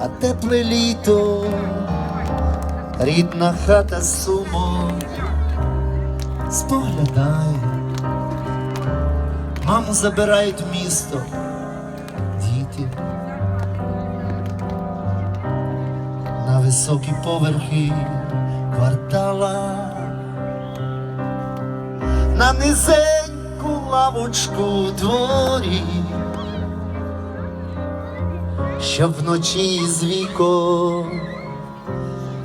а тепле літо, рідна хата сумо, споглядаю, маму забирають в місто, діти. На високі поверхи квартала, на низеньку лавочку дворі, щоб вночі з віком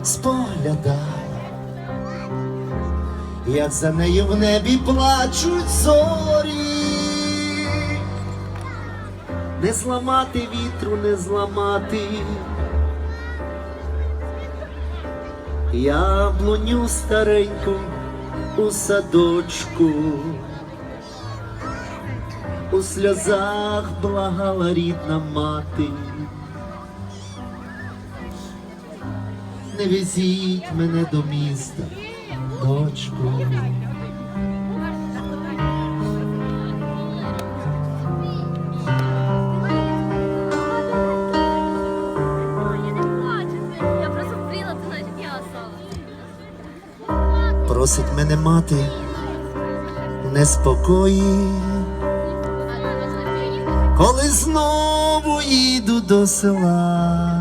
споглядає, як за нею в небі плачуть зорі. Не зламати вітру, не зламати. Яблуню стареньку у садочку, у сльозах благала рідна мати. Не везіть мене до міста, дочку. Просить мене мати неспокої, коли знову їду до села.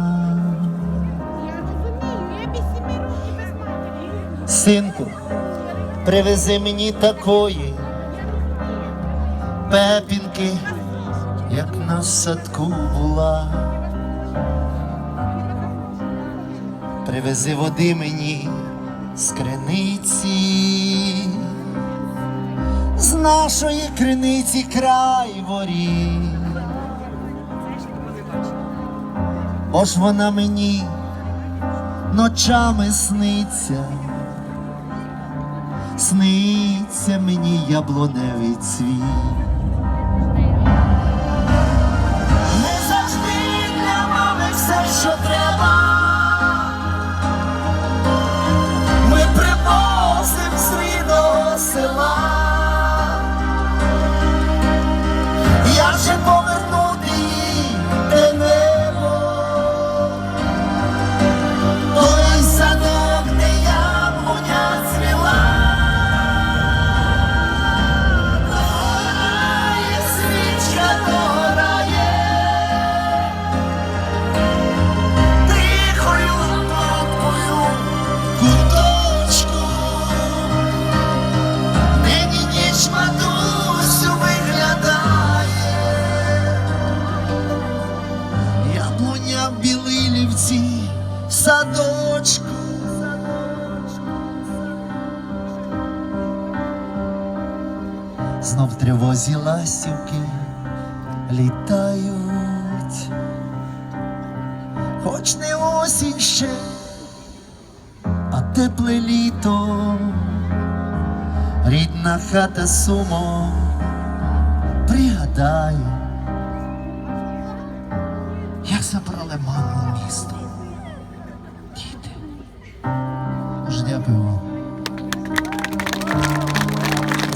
Синку, привези мені такої пепінки, як на садку була. Привези води мені з криниці, з нашої криниці край ворі. Бо ж вона мені ночами сниться, сниться мені яблуневий цвіт. Не завжди для мами все, що треба. Знов тривозі ластівки літають, хоч не осінь ще, а тепле літо, рідна хата сумо, пригадаю, як забрали маму місто. Діти. Дуже дякую вам.